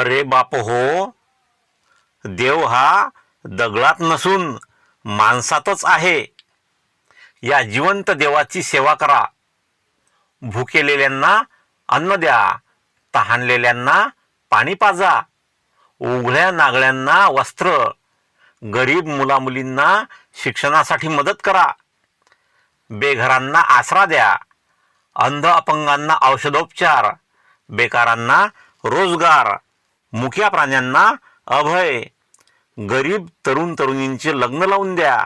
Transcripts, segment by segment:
अरे बाप हो. देव हा दगडात नसून माणसातच आहे. या जिवंत देवाची सेवा करा. भुकेलेल्यांना अन्न द्या. तहानलेल्यांना पाणी पाजा. उघड्या नागळ्यांना वस्त्र. गरीब मुलामुलींना शिक्षणासाठी मदत करा. बेघरांना आसरा द्या. अंध अपंगांना औषधोपचार. बेकारांना रोजगार. मुख्या प्राण्यांना अभय. गरीब तरुण तरुणींचे लग्न लावून द्या.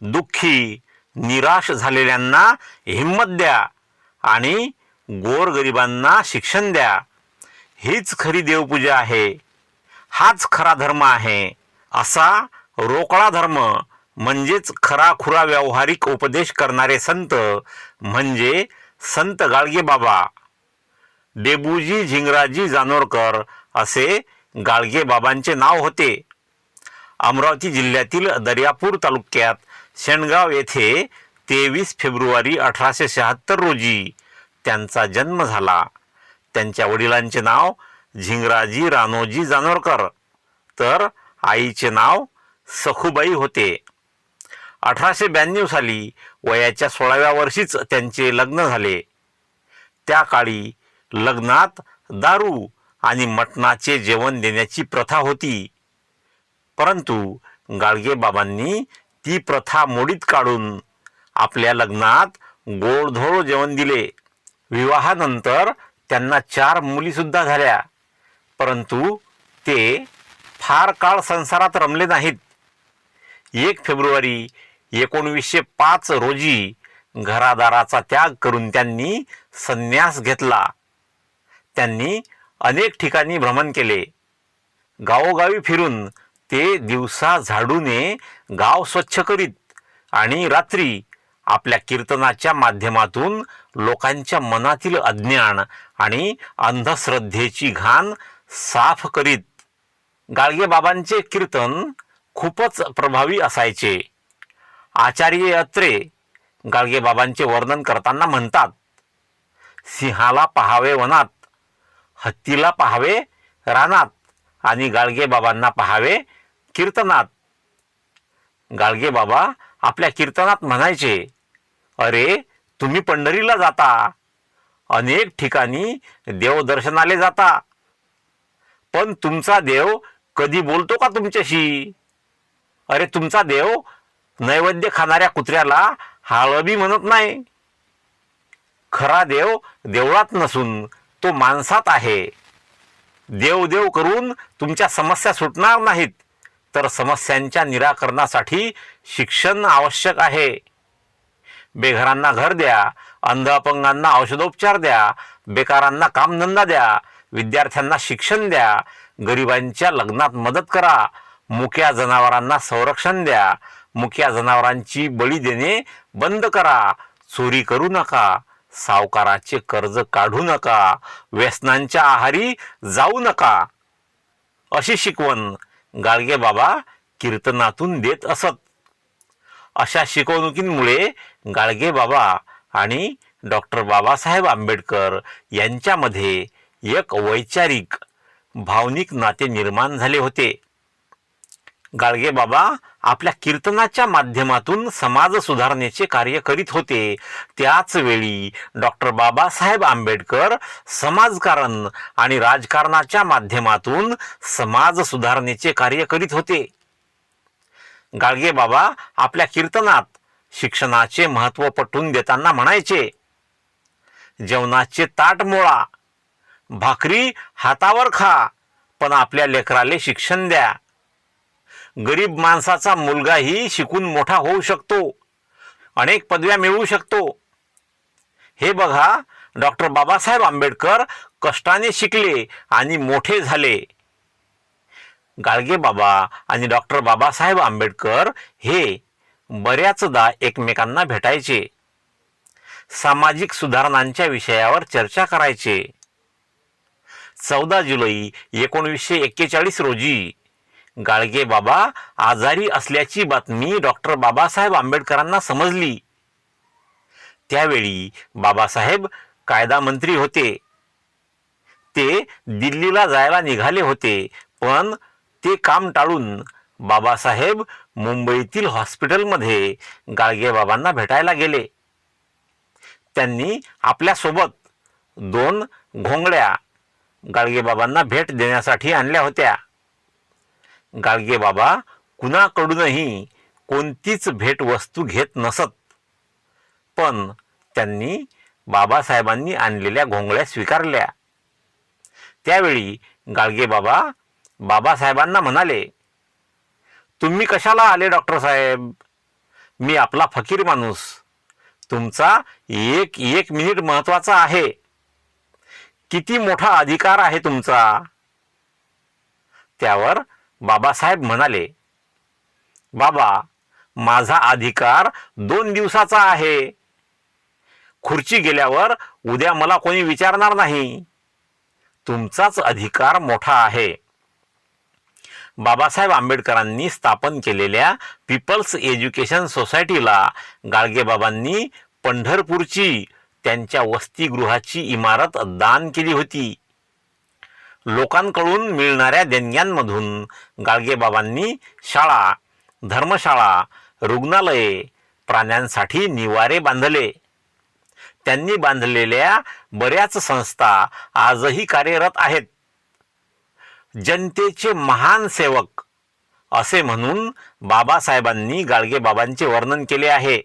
दुःखी निराश झालेल्यांना हिंमत द्या. आणि गोरगरिबांना शिक्षण द्या. हीच खरी देवपूजा आहे. हाच खरा धर्म आहे. असा रोकळा धर्म म्हणजेच खरा खुरा व्यावहारिक उपदेश करणारे संत म्हणजे संत गाडगे बाबा डेबूजी झिंगराजी जानोरकर असे गाळगे बाबांचे नाव होते. अमरावती जिल्ह्यातील दर्यापूर तालुक्यात शेणगाव येथे तेवीस फेब्रुवारी अठराशे शहात्तर रोजी त्यांचा जन्म झाला. त्यांच्या वडिलांचे नाव झिंगराजी रानोजी जानोरकर. तर आईचे नाव सखुबाई होते. अठराशे ब्याण्णव साली वयाच्या सोळाव्या वर्षीच त्यांचे लग्न झाले. त्या काळी लग्नात दारू आणि मटणाचे जेवण देण्याची प्रथा होती. परंतु गाडगेबाबांनी ती प्रथा मोडीत काढून आपल्या लग्नात गोडधोड जेवण दिले. विवाहानंतर त्यांना चार मुलीसुद्धा झाल्या. परंतु ते फार काळ संसारात रमले नाहीत. एक फेब्रुवारी एकोणवीसशे पाच रोजी घरादाराचा त्याग करून त्यांनी संन्यास घेतला. त्यांनी अनेक ठिकाणी भ्रमण केले. गावोगावी फिरून ते दिवसा झाडूने गाव स्वच्छ करीत आणि रात्री आपल्या कीर्तनाच्या माध्यमातून लोकांच्या मनातील अज्ञान आणि अंधश्रद्धेची घाण साफ करीत. गाडगेबाबांचे कीर्तन खूपच प्रभावी असायचे. आचार्य अत्रे गाडगेबाबांचे वर्णन करताना म्हणतात सिंहाला पहावे वनात हत्तीला पहावे रानात आणि गाडगेबाबांना पाहावे पहावे कीर्तनात. गाडगेबाबा आपल्या कीर्तनात म्हणायचे अरे तुम्ही पंढरीला जाता. अनेक ठिकाणी देवदर्शनाले जाता. पण तुमचा देव कधी बोलतो का तुमच्याशी? अरे तुमचा देव नैवेद्य खाणाऱ्या कुत्र्याला हाळबी म्हणत नाही. खरा देव देवळात नसून तो माणसात आहे. देव देव करून तुमच्या समस्या सुटणार नाहीत. तर समस्यांच्या निराकरणासाठी शिक्षण आवश्यक आहे. बेघरांना घर द्या अंध अपंगांना औषधोपचार द्या बेकारांना कामधंदा द्या विद्यार्थ्यांना शिक्षण द्या गरिबांच्या लग्नात मदत करा मुक्या जनावरांना संरक्षण द्या मुक्या जनावरांची बळी देणे बंद करा चोरी करू नका. सावकाराचे कर्ज काढू नका व्यसनांच्या आहारी जाऊ नका. अशी शिकवण गाडगे बाबा कीर्तनातून देत असत. अशा शिकवणुकींमुळे गाडगे बाबा आणि डॉक्टर बाबासाहेब आंबेडकर यांच्यामध्ये एक वैचारिक भावनिक नाते निर्माण झाले होते. गाडगे बाबा आपल्या कीर्तनाच्या माध्यमातून समाज सुधारणेचे कार्य करीत होते. त्याच वेळी डॉक्टर बाबासाहेब आंबेडकर समाजकारण आणि राजकारणाच्या माध्यमातून समाज सुधारणेचे कार्य करीत होते. गाडगे बाबा आपल्या कीर्तनात शिक्षणाचे महत्त्व पटवून देताना म्हणायचे जेवणाचे ताट मोळा भाकरी हातावर खा पण आपल्या लेकराले शिक्षण द्या. गरीब माणसाचा मुलगाही शिकून मोठा होऊ शकतो. अनेक पदव्या मिळवू शकतो. हे बघा डॉक्टर बाबासाहेब आंबेडकर कष्टाने शिकले आणि मोठे झाले. गाळगे बाबा आणि डॉक्टर बाबासाहेब आंबेडकर हे बऱ्याचदा एकमेकांना भेटायचे. सामाजिक सुधारणांच्या विषयावर चर्चा करायचे. चौदा जुलै एकोणीसशे एक्केचाळीस रोजी गाळगे बाबा आजारी असल्याची बातमी डॉक्टर बाबासाहेब आंबेडकरांना समजली. त्यावेळी बाबासाहेब कायदा मंत्री होते. ते दिल्लीला जायला निघाले होते पण ते काम टाळून बाबासाहेब मुंबईतील हॉस्पिटलमध्ये गाडगेबाबांना भेटायला गेले. त्यांनी आपल्यासोबत दोन घोंगड्या गाडगेबाबांना भेट देण्यासाठी आणल्या होत्या. गाडगेबाबा कुणाकडूनही कोणतीच भेटवस्तू घेत नसत. पण त्यांनी बाबासाहेबांनी आणलेल्या घोंगड्या स्वीकारल्या. त्यावेळी गाडगेबाबा बाबासाहेबांना म्हणाले तुम्ही कशाला आले डॉक्टर साहेब? मी आपला फकीर माणूस. तुमचा एक एक मिनिट महत्त्वाचा आहे. किती मोठा अधिकार आहे तुमचा? त्यावर बाबासाहेब म्हणाले बाबा माझा अधिकार दोन दिवसाचा आहे. खुर्ची गेल्यावर उद्या मला कोणी विचारणार नाही. तुमचाच अधिकार मोठा आहे. बाबासाहेब आंबेडकरांनी स्थापन केलेल्या पीपल्स एज्युकेशन सोसायटीला गाडगेबाबांनी पंढरपूरची त्यांच्या वसतिगृहाची इमारत दान केली होती. लोकांकडून मिळणाऱ्या देणग्यांमधून गाडगेबाबांनी शाळा धर्मशाळा रुग्णालये प्राण्यांसाठी निवारे बांधले. त्यांनी बांधलेल्या बऱ्याच संस्था आजही कार्यरत आहेत. जनतेचे महान सेवक असे म्हणून बाबासाहेबांनी गाडगेबाबांचे वर्णन केले आहे.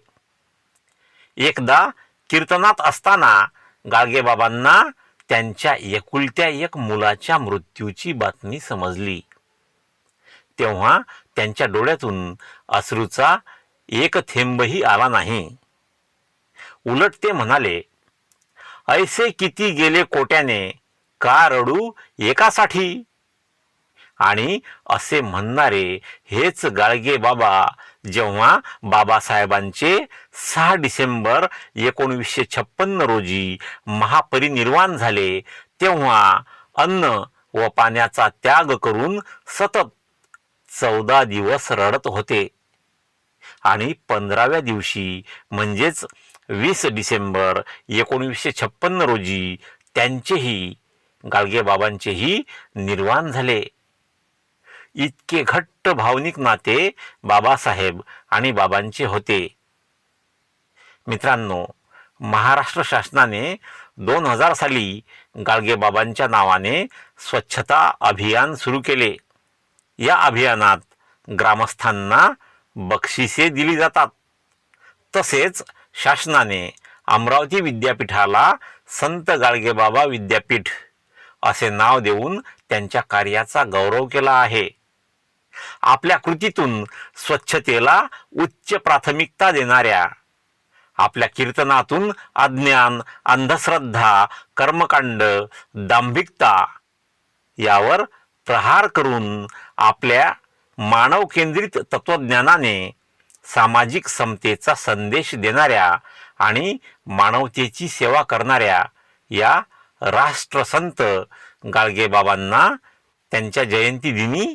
एकदा कीर्तनात असताना गाडगेबाबांना त्यांच्या एकुलत्या एक मुलाच्या मृत्यूची बातमी समजली. तेव्हा त्यांच्या डोळ्यातून अश्रूचा एक थेंबही आला नाही. उलट ते म्हणाले ऐसे किती गेले कोट्याने का रडू एकासाठी? आणि असे म्हणणारे हेच गाळगे बाबा जेव्हा बाबासाहेबांचे सहा डिसेंबर एकोणवीसशे छप्पन्न रोजी महापरिनिर्वाण झाले तेव्हा अन्न व पाण्याचा त्याग करून सतत चौदा दिवस रडत होते. आणि पंधराव्या दिवशी म्हणजेच वीस डिसेंबर एकोणीसशे छप्पन्न रोजी त्यांचेही गाडगेबाबांचेही निर्वाण झाले. इतके घट्ट भावनिक नाते बाबासाहेब आणि बाबांचे होते. मित्रांनो महाराष्ट्र शासनाने दोन हजार साली गाडगेबाबांच्या नावाने स्वच्छता अभियान सुरू केले. या अभियानात ग्रामस्थांना बक्षिसे दिली जातात. तसेच शासनाने अमरावती विद्यापीठाला संत गाडगेबाबा विद्यापीठ असे नाव देऊन त्यांच्या कार्याचा गौरव केला आहे. आपल्या कृतीतून स्वच्छतेला उच्च प्राथमिकता देणाऱ्या आपल्या कीर्तनातून अज्ञान अंधश्रद्धा कर्मकांड दांभिकता यावर प्रहार करून आपल्या मानव केंद्रित तत्वज्ञानाने सामाजिक समतेचा संदेश देणाऱ्या आणि मानवतेची सेवा करणाऱ्या या राष्ट्रसंत गाडगेबाबांना त्यांच्या जयंतीदिनी